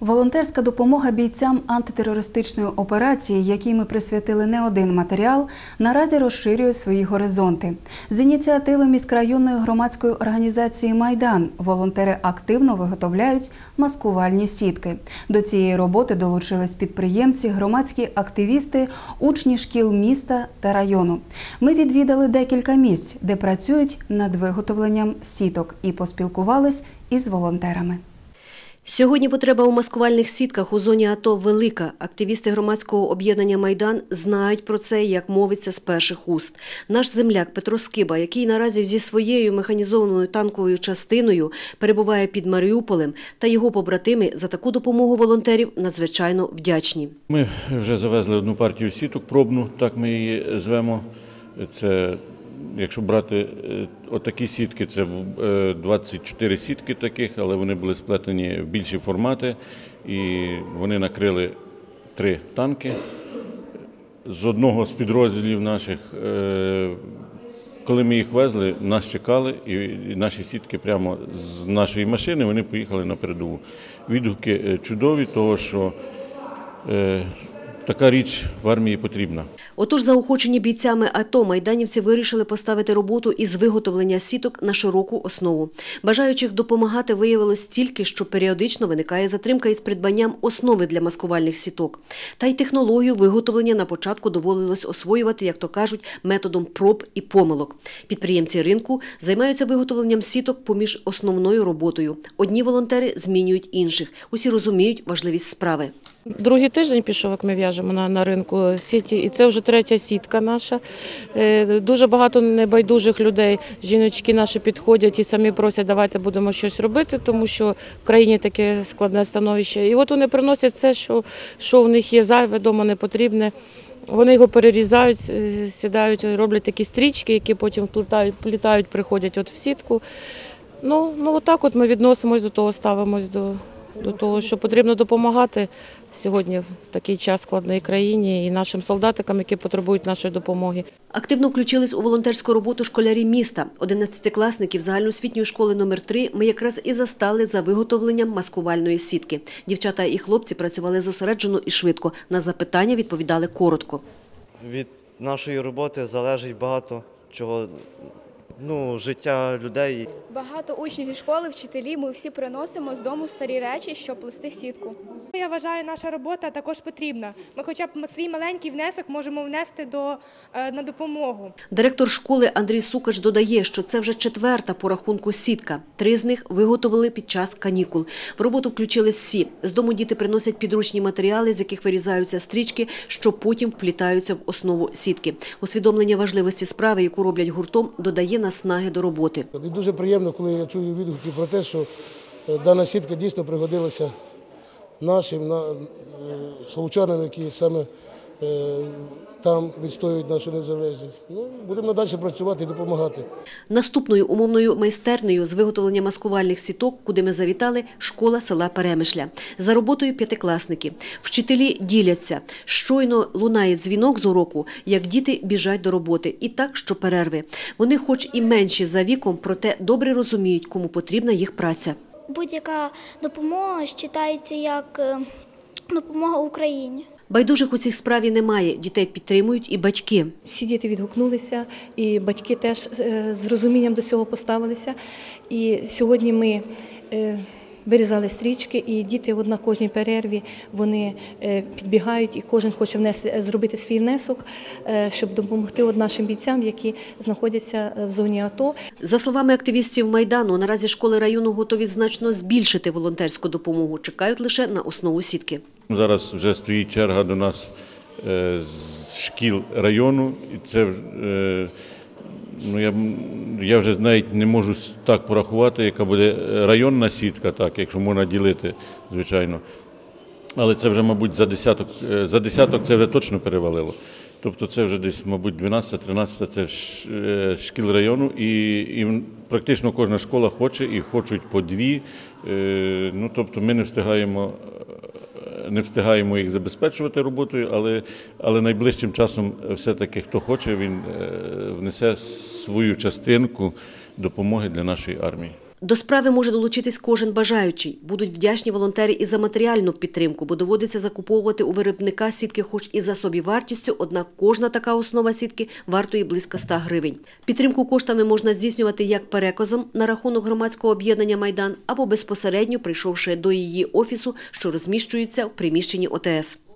Волонтерська допомога бійцям антитерористичної операції, якій ми присвятили не один матеріал, наразі розширює свої горизонти. З ініціативи міськрайонної громадської організації Майдан волонтери активно виготовляють маскувальні сітки. До цієї роботи долучились підприємці, громадські активісти, учні шкіл міста та району. Ми відвідали декілька місць, де працюють над виготовленням сіток, і поспілкувались із волонтерами. Сьогодні потреба у маскувальних сітках у зоні АТО велика. Активісти громадського об'єднання Майдан знають про це, як мовиться з перших уст. Наш земляк Петро Скиба, який наразі зі своєю механізованою танковою частиною перебуває під Маріуполем, та його побратими за таку допомогу волонтерів надзвичайно вдячні. Ми вже завезли одну партію сіток пробну, так ми її звемо. Це, якщо брати е, отакі сітки, це е, 24 сітки таких, але вони були сплетені в більші формати і вони накрили три танки. З одного з підрозділів наших, е, коли ми їх везли, нас чекали, і наші сітки прямо з нашої машини вони поїхали на передову. Відгуки е, чудові, того що е, така річ в армії потрібна. Отож, заохочені бійцями АТО, майданівці вирішили поставити роботу із виготовлення сіток на широку основу. Бажаючих допомагати виявилось стільки, що періодично виникає затримка із придбанням основи для маскувальних сіток. Та й технологію виготовлення на початку доводилось освоювати, як то кажуть, методом проб і помилок. Підприємці ринку займаються виготовленням сіток поміж основною роботою. Одні волонтери змінюють інших. Усі розуміють важливість справи. Другий тиждень пішов, як ми в'яжемо на, на ринку сіті, і це вже третя сітка наша. Е, Дуже багато небайдужих людей, жіночки наші підходять і самі просять, давайте будемо щось робити, тому що в країні таке складне становище. І от вони приносять все, що, що в них є зайве, вдома не потрібне. Вони його перерізають, е, сідають, роблять такі стрічки, які потім вплітають, плітають, приходять от в сітку. Ну, ну отак от ми відносимось до того, ставимось до, до того, що потрібно допомагати сьогодні в такий час складної країні і нашим солдатикам, які потребують нашої допомоги. Активно включились у волонтерську роботу школярі міста. Одинадцятикласників загальноосвітньої школи номер 3 ми якраз і застали за виготовленням маскувальної сітки. Дівчата і хлопці працювали зосереджено і швидко. На запитання відповідали коротко. Від нашої роботи залежить багато чого, ну, життя людей. Багато учнів зі школи, вчителі, ми всі приносимо з дому старі речі, щоб плести сітку. Я вважаю, наша робота також потрібна. Ми, хоча б свій маленький внесок, можемо внести до е, на допомогу. Директор школи Андрій Сукач додає, що це вже четверта по рахунку сітка. Три з них виготовили під час канікул. В роботу включились всі. З дому діти приносять підручні матеріали, з яких вирізаються стрічки, що потім вплітаються в основу сітки. Усвідомлення важливості справи, яку роблять гуртом, додає наснаги до роботи. І дуже приємно, коли я чую відгуки про те, що е, дана сітка дійсно пригодилася нашим на, е, словчанам, які саме там відстоюють нашу незалежність. Ну, будемо надалі працювати і допомагати. Наступною умовною майстернею з виготовлення маскувальних сіток, куди ми завітали, школа села Перемишля. За роботою п'ятикласники. Вчителі діляться. Щойно лунає дзвінок з уроку, як діти біжать до роботи. І так, що перерви. Вони хоч і менші за віком, проте добре розуміють, кому потрібна їх праця. Будь-яка допомога вважається як е, допомога Україні. Байдужих у цій справі немає. Дітей підтримують і батьки. Всі діти відгукнулися, і батьки теж е, з розумінням до цього поставилися. І сьогодні ми е, вирізали стрічки, і діти на кожній перерві вони е, підбігають, і кожен хоче внести зробити свій внесок, щоб допомогти от нашим бійцям, які знаходяться в зоні АТО. За словами активістів Майдану, наразі школи району готові значно збільшити волонтерську допомогу. Чекають лише на основу сітки. Зараз вже стоїть черга до нас е, з шкіл району, і це е, ну, я, я вже навіть не можу так порахувати, яка буде районна сітка, так, якщо можна ділити, звичайно. Але це вже, мабуть, за десяток, е, за десяток це вже точно перевалило. Тобто це вже десь, мабуть, 12-13 це шкіл району, і, і практично кожна школа хоче і хочуть по дві. Ну, тобто ми не встигаємо не встигаємо їх забезпечувати роботою, але, але найближчим часом все-таки хто хоче, він е, внесе свою частинку допомоги для нашої армії. До справи може долучитись кожен бажаючий. Будуть вдячні волонтери і за матеріальну підтримку, бо доводиться закуповувати у виробника сітки хоч і за собівартістю, однак кожна така основа сітки вартує близько 100 гривень. Підтримку коштами можна здійснювати як переказом на рахунок громадського об'єднання «Майдан» або безпосередньо прийшовши до її офісу, що розміщується в приміщенні ОТС.